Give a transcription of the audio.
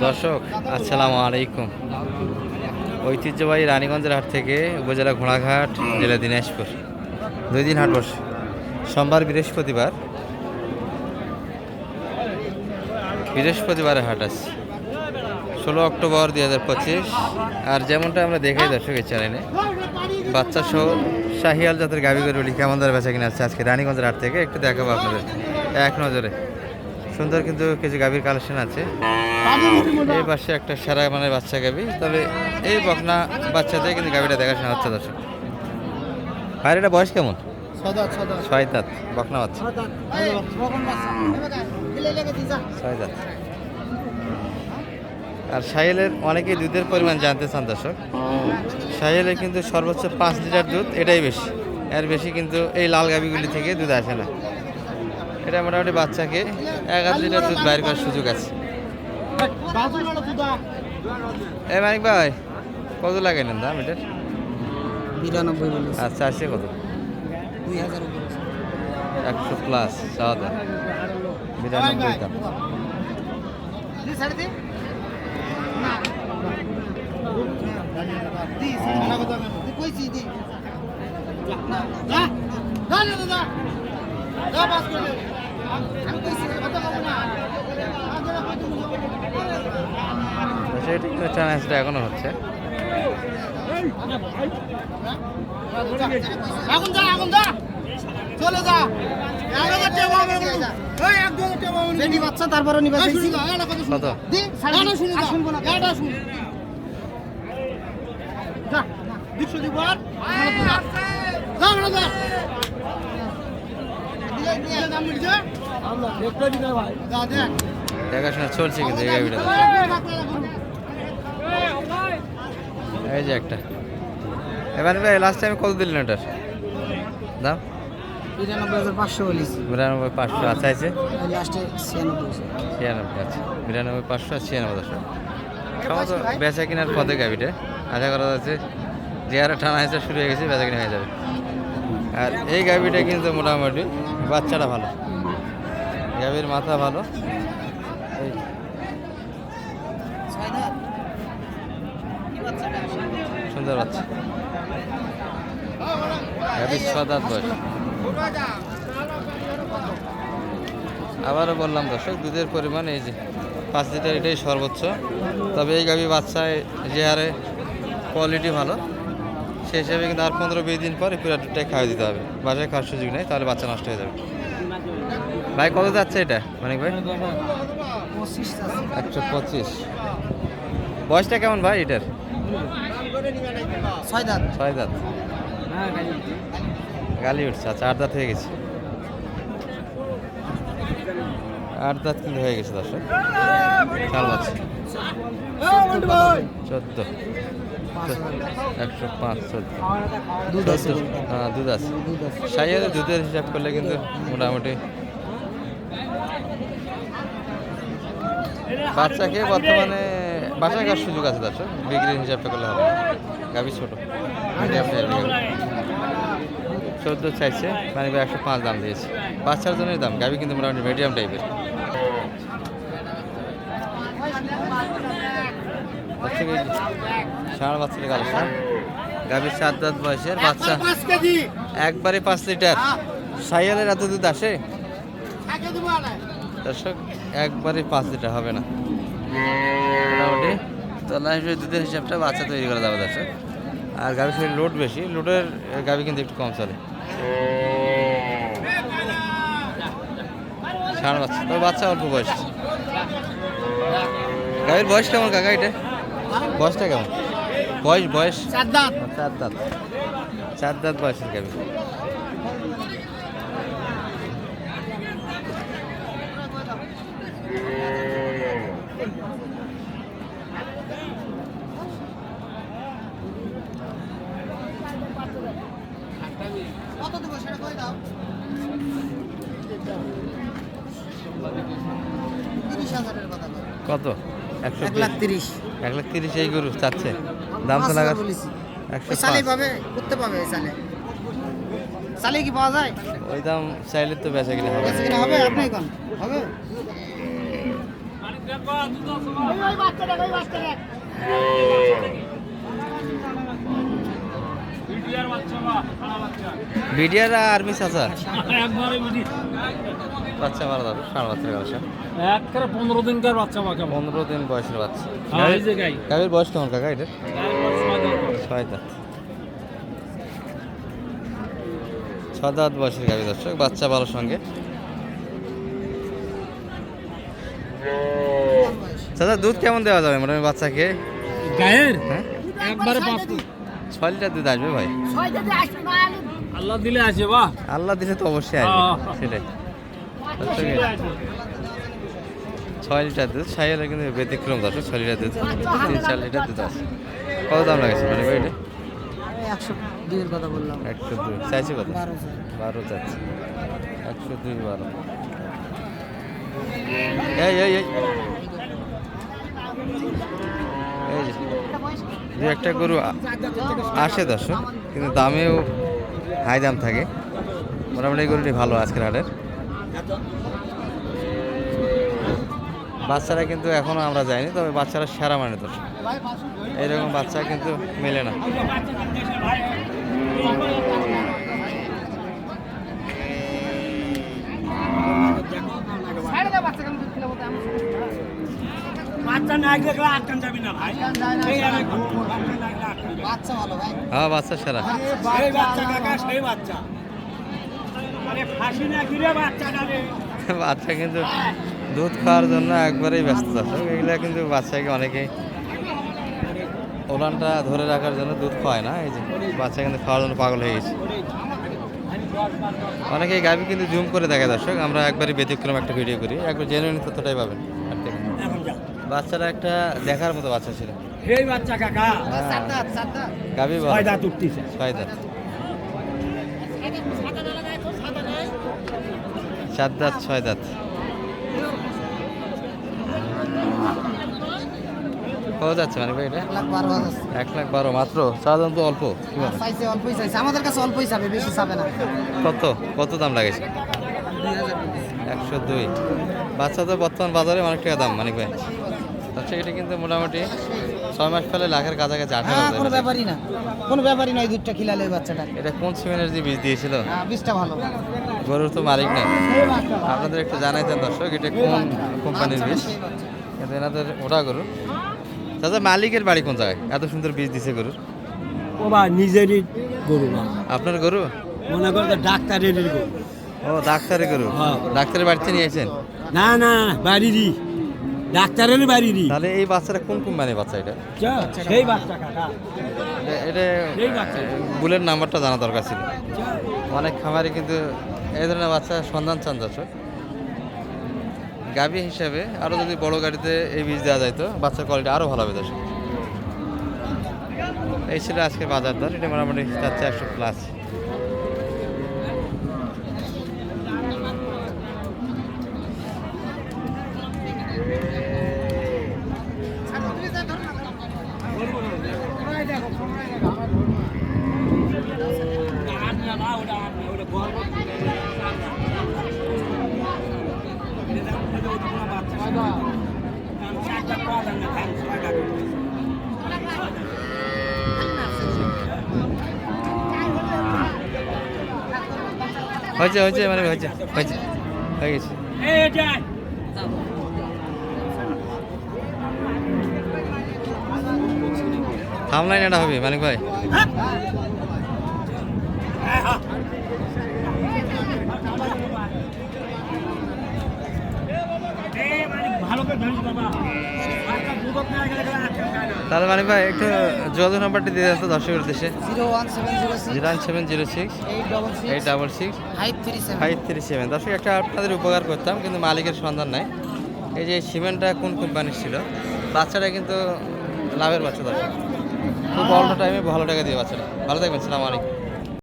দর্শক, আসসালামু আলাইকুম। ঐতিহ্যবাহী রানীগঞ্জের হাট থেকে উপজেলা ঘোড়াঘাট, জেলা দিনাজপুর। দুই দিন হাট বসে। সোমবার বৃহস্পতিবার। বৃহস্পতিবারে হাট আছে। ষোলো অক্টোবর দুই হাজার পঁচিশ। আর যেমনটা আমরা দেখাই দর্শক এই চ্যানেলে বাচ্চা সহ শাহিয়াল জাতের গাভি গরুগুলি কেমন দরে বেচা কিনা আছে আজকে রানীগঞ্জের হাট থেকে। একটু দেখাবো আপনাদের। এক নজরে। সুন্দর কিন্তু কিছু গাভীর কালেকশন আছে। এই পাশে একটা সারা মানের বাচ্চা গাবি তবে এই বকনা বাচ্চাতে কিন্তু গাবিটা দেখাশোনা হচ্ছে দর্শক। আর এটা বয়স কেমন? ছয় দাঁত বকনা বাচ্চা। ছয় দাঁত। আর সাহেলের অনেকেই দুধের পরিমাণ জানতে চান দর্শক। সাহেলের কিন্তু সর্বোচ্চ পাঁচ লিটার দুধ এটাই বেশি। এর বেশি কিন্তু এই লাল গাবিগুলি থেকে দুধ আসে না। এটা মোটামুটি বাচ্চাকে এক আধ লিটার দুধ বাইর করার সুযোগ আছে এই মানিক ভাই কত লাগে নেন দাম এটার বিরানব্বই আচ্ছা আসছে কত দুই হাজার একশো প্লাস দাম বিরানব্বই দাম তো ট্রান্সটা এখনও হচ্ছে। এখন যা যা চলে যা। তারপরে দুশো দিব আর যা বড় যা দিয়ে দিয়ে দাম মিলছে আল্লাহ দেখতে দিবে ভাই যা দেখ দেখাশোনা চলছে কিন্তু এই গাড়িটা। এই যে একটা। এবার ভাই লাস্ট টাইম কত দিলেন এটার দাম? বিরানব্বই, পাঁচশো বিরানব্বই পাঁচশো আচ্ছা আছে আছে বিরানব্বই, পাঁচশো আর ছিয়ানব্বই দশশো বেচা কেনার পথে গাড়িটা। আশা করা যাচ্ছে যে হারে টানা হেঁচা শুরু হয়ে গেছে, বেচা কিনা হয়ে যাবে। আর এই গাভিটা কিন্তু মোটামুটি বাচ্চাটা ভালো। গাভির মাথা ভালো। এই সুন্দর বাচ্চা। গাভির ছ দাঁত বয়স। আবারও বললাম দর্শক, দুধের পরিমাণ এই যে পাঁচ লিটার এটাই সর্বোচ্চ। তবে এই গাভী বাচ্চায় যে হারে কোয়ালিটি ভালো। সেই হিসাবে কিন্তু আর পনেরো বিশ দিন পরে পুরো দুধটাই খাওয়া দিতে হবে। বাসায় খাওয়ার সুযোগ নেই, তাহলে বাচ্চা নষ্ট হয়ে যাবে। ভাই, কত যাচ্ছে এটা, মানিক ভাই? একশো পঁচিশ। বয়সটা কেমন ভাই এটার? ছয় দাঁত। ছয় দাঁত গালি উঠছে আচ্ছা আট দাঁত হয়ে গেছে। আট দাঁত কিন্তু হয়ে গেছে, দর্শক। চার বছর চোদ্দ। একশো পাঁচ আছে হ্যাঁ দুধ আছে দুধ আছে দুধের হিসাব করলে কিন্তু মোটামুটি বাচ্চাকে বর্তমানে বাসায় খাওয়ার সুযোগ আছে দর্শক বিক্রির হিসাবটা করলে হবে গাবি ছোট চোদ্দ চাইছে মানে একশো পাঁচ দাম দিয়েছে বাচ্চার জন্যই দাম গাবি কিন্তু মোটামুটি মিডিয়াম টাইপের দর্শক এই ষাঁড় বাচ্চার কালেকশন। গাভীর সাত দাঁত বয়সের বাচ্চা। একবারে পাঁচ লিটার। সাইয়ালের এত দুধ আসে? দর্শক একবারে পাঁচ লিটার হবে না। মোটামুটি তলা হিসেবে দুধের হিসাবটা বাচ্চা তৈরি করা যাবে দর্শক। আর গাভী শরীর লোড বেশি। লোডের গাভী কিন্তু একটু কম চলে। ষাঁড় বাচ্চা তবে বাচ্চা অল্প বয়স। গাভীর বয়স কেমন কাকা এটা? বয়সটা কেমন? বয়স বয়স? চার দাঁত। চার দাঁত। চার দাঁত বয়সের বলো। কত? একশো এক লাখ তিরিশ। এক লাখ তিরিশ এই গরু চাচ্ছে। দাম তো লাগা একশো সালে পাবে করতে পাবে সালে সালে কি পাওয়া যায়? ওই দাম চাইলে তো বেচা কিনা হবে। আপনি কোন হবে বিডিআর আর্মি চাচা বাচ্চা মারা যাবে ষাঁড় বাচ্চার কাছে একবারে পনেরো দিনকার বাচ্চা পাকা পনেরো দিন বয়সের বাচ্চা। হ্যাঁ। গাভীর বয়স কেমন কাকা এটা ছয় দাঁত। ছয় দাঁত বয়সের গাভী দর্শক বাচ্চা ভালো সঙ্গে। দাদা দুধ কেমন দেওয়া যাবে মোটামুটি বাচ্চাকে? গায়ের? হ্যাঁ? একবারে পাঁচ ছয় লিটার দুধ আসবে ভাই? আল্লাহ দিলে আছে বাহ। আল্লাহ দিলে তো অবশ্যই আসবে। সেটাই। ছয় লিটার দুধ সাইয়ালে কিন্তু ব্যতিক্রম দর্শক ছয় লিটার দুধ তিন চার লিটার দুধ আছে। কত দাম লাগেছে মানে এটা একশো দুইয়ের কথা বললাম। একশো দুই। চাইছি কত? বারো চাচ্ছি একশো দুই বারো। এই এই এই। এই দু একটা গরু আসে দর্শক কিন্তু দামেও হাই দাম থাকে। মোটামুটি গরুটি ভালো আজকের হাটের। বাচ্চারা কিন্তু এখনও আমরা যাইনি তবে বাচ্চারা সেরা মানে তো। এইরকম বাচ্চা কিন্তু মেলে না। হ্যাঁ বাচ্চা সেরা। বাচ্চা। বাচ্চা আরে ফাঁসি না ঘিরে বাচ্চাটা রে বাচ্চা কিন্তু দুধ খাওয়ার জন্য একবারেই ব্যস্ত দর্শক। এগুলা কিন্তু বাচ্চাকে অনেকেই ওলানটা ধরে রাখার জন্য দুধ খাওয়ায় না। এই যে বাচ্চা কিন্তু খাওয়ার জন্য পাগল হয়ে গেছে। অনেকেই গাভি কিন্তু জুম করে দেখে দর্শক। আমরা একবারই ব্যতিক্রম একটা ভিডিও করি। একবার জেনুইন তথ্যটাই পাবেন। বাচ্চারা একটা দেখার মতো বাচ্চা ছিল। বাচ্চা কাকা। সাতটা গাভি ছয় দাঁত ছয় দাঁত। চার দাঁত ছয় দাঁত। কত যাচ্ছে মানে ভাই এটা? এক লাখ বারো মাত্র? তো অল্প চাইছে অল্পই চাইছে। আমাদের কাছে অল্পই চাবে বেশি চাবে না। কত? কত দাম একশো দুই। বাচ্চা তো বর্তমান বাজারে অনেক টাকা দাম মানিক ভাই। আচ্ছা এটা কিন্তু মোটামুটি ছয় মাস ফেলে লাখের কাছাকাছি আঠারো হাজার কোনো ব্যাপারই না। কোনো ব্যাপারই নয় দুধটা খিলালে ওই বাচ্চাটা। এটা কোন সিমেন্টের যে বীজ দিয়েছিল? হ্যাঁ বীজটা ভালো। গরুর তো মালিক নেই। আপনাদের একটু জানাইতেন দর্শক এটা কোন কোম্পানির বীজ? কিন্তু এনাদের ওটা গরু। দাদা মালিকের বাড়ি কোন জায়গায়? এত সুন্দর বীজ দিছে গরুর। ও বা নিজেরই গরু আপনার গরু? মনে করো তো ডাক্তারের গরু। ও ডাক্তারের গরু। হ্যাঁ। ডাক্তারের বাড়িতে নিয়ে এসেছেন না না বাড়িরই। ডাক্তারের বাড়িরই। তাহলে এই বাচ্চাটা কোন কোম্পানির বাচ্চা এটা? সেই বাচ্চা কাকা। এটা-। বুলের নাম্বারটা জানা দরকার ছিল। অনেক খামারে কিন্তু এই ধরনের বাচ্চা সন্ধান চান দর্শক। গাভী হিসাবে আরও যদি বড় গাড়িতে এই বীজ দেওয়া যায় তো বাচ্চার কোয়ালিটি আরও ভালো হবে দর্শক। এই ছিল আজকে বাজার দর। এটা মোটামুটি যাচ্ছে একশো প্লাস হয়েছে হয়েছে মানে হয়েছে হয়েছে হয়ে গেছে। থামলাইন এটা হবে মানিক ভাই এই মানে ভালো করে ধরিস বাবা বাচ্চা দুধক না গেলে গেলে আটকান যায় না। তাহলে মানে ভাই একটু যোগাযোগ নাম্বারটি দিয়ে দেন তো দর্শকের উদ্দেশ্যে। Zero one seven zero six. Zero seven zero six. Eight double six. Five three seven five three seven দর্শক একটা আপনাদের উপকার করতাম কিন্তু মালিকের সন্ধান নাই। এই যে সিমেন্টটা কোন কোম্পানির ছিল? বাচ্চাটা কিন্তু লাভের বাচ্চা দর্শক। খুব অল্প টাইমে ভালো টাকা দিয়ে বাচ্চাটা। ভালো থাকবেন সালাম আলাইকুম